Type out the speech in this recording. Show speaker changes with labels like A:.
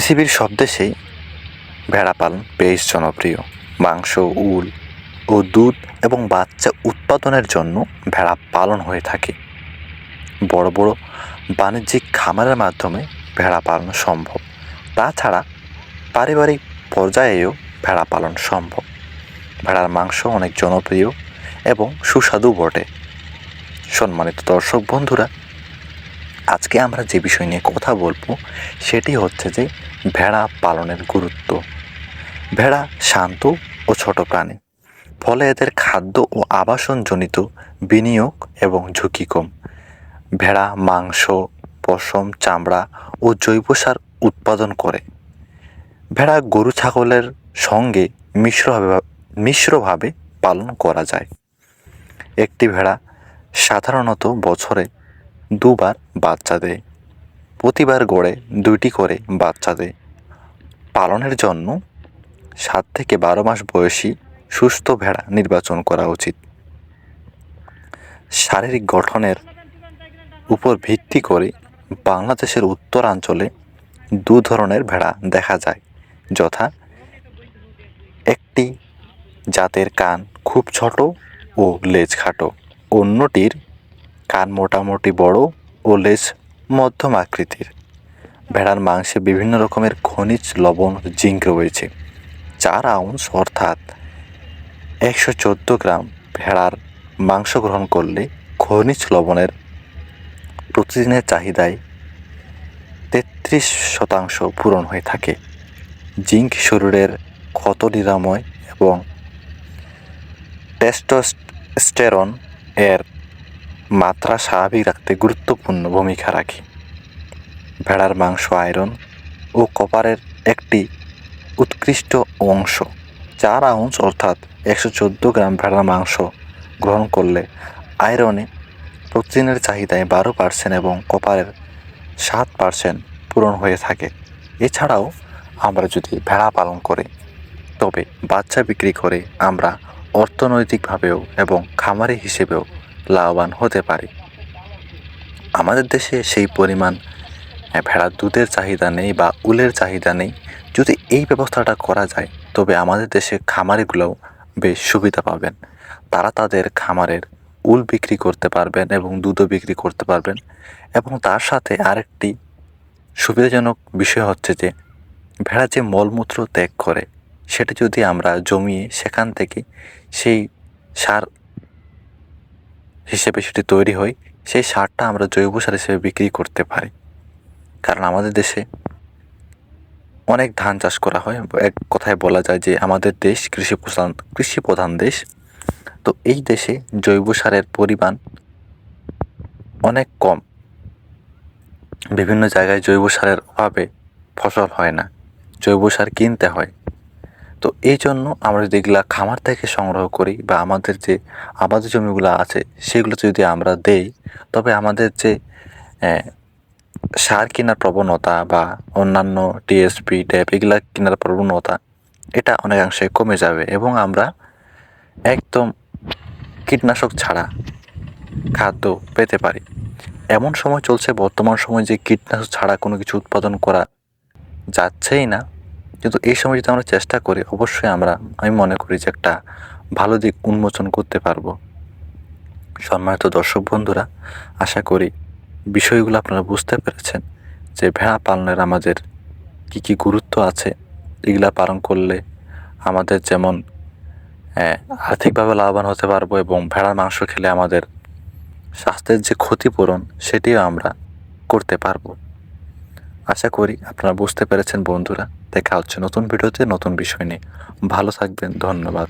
A: পৃথিবীর সব দেশেই ভেড়া পালন বেশ জনপ্রিয়। মাংস, উল ও দুধ এবং বাচ্চা উৎপাদনের জন্য ভেড়া পালন হয়ে থাকে। বড় বড় বাণিজ্যিক খামারের মাধ্যমে ভেড়া পালন সম্ভব। তাছাড়া পারিবারিক পর্যায়েও ভেড়া পালন সম্ভব। ভেড়ার মাংস অনেক জনপ্রিয় এবং সুস্বাদু বটে। সম্মানিত দর্শক বন্ধুরা আজকে আমরা যে বিষয় নিয়ে কথা বলব, সেটি হচ্ছে যে ভেড়া পালনের গুরুত্ব। ভেড়া শান্ত ও ছোট প্রাণী, ফলে এদের খাদ্য ও আবাসনজনিত বিনিয়োগ এবং ঝুঁকি কম। ভেড়া মাংস, পশম, চামড়া ও জৈব সার উৎপাদন করে। ভেড়া গরু ছাগলের সঙ্গে মিশ্রভাবে মিশ্রভাবে পালন করা যায়। একটি ভেড়া সাধারণত বছরে দুবার বাচ্চা দেয়। প্রতিবার গড়ে দুইটি করে বাচ্চা দেয়। পালনের জন্য সাত থেকে বারো মাস বয়সী সুস্থ ভেড়া নির্বাচন করা উচিত। শারীরিক গঠনের উপর ভিত্তি করে বাংলাদেশের উত্তরাঞ্চলে দু ধরনের ভেড়া দেখা যায়, যথা একটি জাতের কান খুব ছোট ও লেজ খাটো, অন্যটির কান মোটামুটি বড় ও লেজ মধ্যম আকৃতির। ভেড়ার মাংসে বিভিন্ন রকমের খনিজ, লবণ, জিঙ্ক রয়েছে। চার আউন্স অর্থাৎ একশো চোদ্দ গ্রাম ভেড়ার মাংস গ্রহণ করলে খনিজ লবণের প্রতিদিনের চাহিদায় তেত্রিশ শতাংশ পূরণ হয়ে থাকে। জিঙ্ক শরীরের ক্ষত নিরাময় এবং টেস্টোস্টেরন এর মাত্রা স্বাভাবিক রাখতে গুরুত্বপূর্ণ ভূমিকা রাখে। ভেড়ার মাংস, আয়রন ও কপারের একটি উৎকৃষ্ট অংশ। চার আউন্স অর্থাৎ একশো চোদ্দ গ্রাম ভেড়ার মাংস গ্রহণ করলে আয়রনে প্রোটিনের চাহিদায় বারো পার্সেন্ট এবং কপারের সাত পার্সেন্ট পূরণ হয়ে থাকে। এছাড়াও আমরা যদি ভেড়া পালন করি, তবে বাচ্চা বিক্রি করে আমরা অর্থনৈতিকভাবেও এবং খামারি হিসেবেও লাভবান হতে পারি। আমাদের দেশে সেই পরিমাণ ভেড়ার দুধের চাহিদা নেই বা উলের চাহিদা নেই। যদি এই ব্যবস্থাটা করা যায়, তবে আমাদের দেশে খামারিগুলোও বেশ সুবিধা পাবেন। তারা তাদের খামারের উল বিক্রি করতে পারবেন এবং দুধও বিক্রি করতে পারবেন। এবং তার সাথে আরেকটি সুবিধাজনক বিষয় হচ্ছে যে, ভেড়া যে মলমূত্র ত্যাগ করে, সেটা যদি আমরা জমিয়ে সেখান থেকে সেই সার হিসেবে সেটি তৈরি হয়, সেই সারটা আমরা জৈব সার হিসেবে বিক্রি করতে পারি। কারণ আমাদের দেশে অনেক ধান চাষ করা হয়। এক কথায় বলা যায় যে আমাদের দেশ কৃষি প্রধান কৃষি প্রধান দেশ। তো এই দেশে জৈব সারের পরিমাণ অনেক কম। বিভিন্ন জায়গায় জৈব সারের অভাবে ফসল হয় না। জৈব সার কিনতে হয়। তো এই জন্য আমরা যদি এগুলা খামার থেকে সংগ্রহ করি বা আমাদের যে আবাদ জমিগুলো আছে সেগুলো যদি আমরা দেই, তবে আমাদের যে সার কেনার প্রবণতা বা অন্যান্য টিএসপি ট্যাপ এগুলা কেনার প্রবণতা, এটা অনেকাংশে কমে যাবে এবং আমরা একদম কীটনাশক ছাড়া খাদ্য পেতে পারি। এমন সময় চলছে, বর্তমান সময় যে কীটনাশক ছাড়া কোনো কিছু উৎপাদন করা যাচ্ছেই না। কিন্তু এই সময় যদি আমরা চেষ্টা করি, অবশ্যই আমরা, আমি মনে করি যে একটা ভালো দিক উন্মোচন করতে পারব। সম্মানিত দর্শক বন্ধুরা, আশা করি বিষয়গুলো আপনারা বুঝতে পেরেছেন যে ভেড়া পালনের আমাদের কি কি গুরুত্ব আছে, এগুলা পালন করলে আমাদের যেমন আর্থিকভাবে লাভবান হতে পারব এবং ভেড়ার মাংস খেলে আমাদের স্বাস্থ্যের যে ক্ষতিপূরণ সেটিও আমরা করতে পারব। আশা করি আপনারা বুঝতে পেরেছেন বন্ধুরা। দেখা হচ্ছে নতুন ভিডিওতে নতুন বিষয় নিয়ে। ভালো থাকবেন ধন্যবাদ।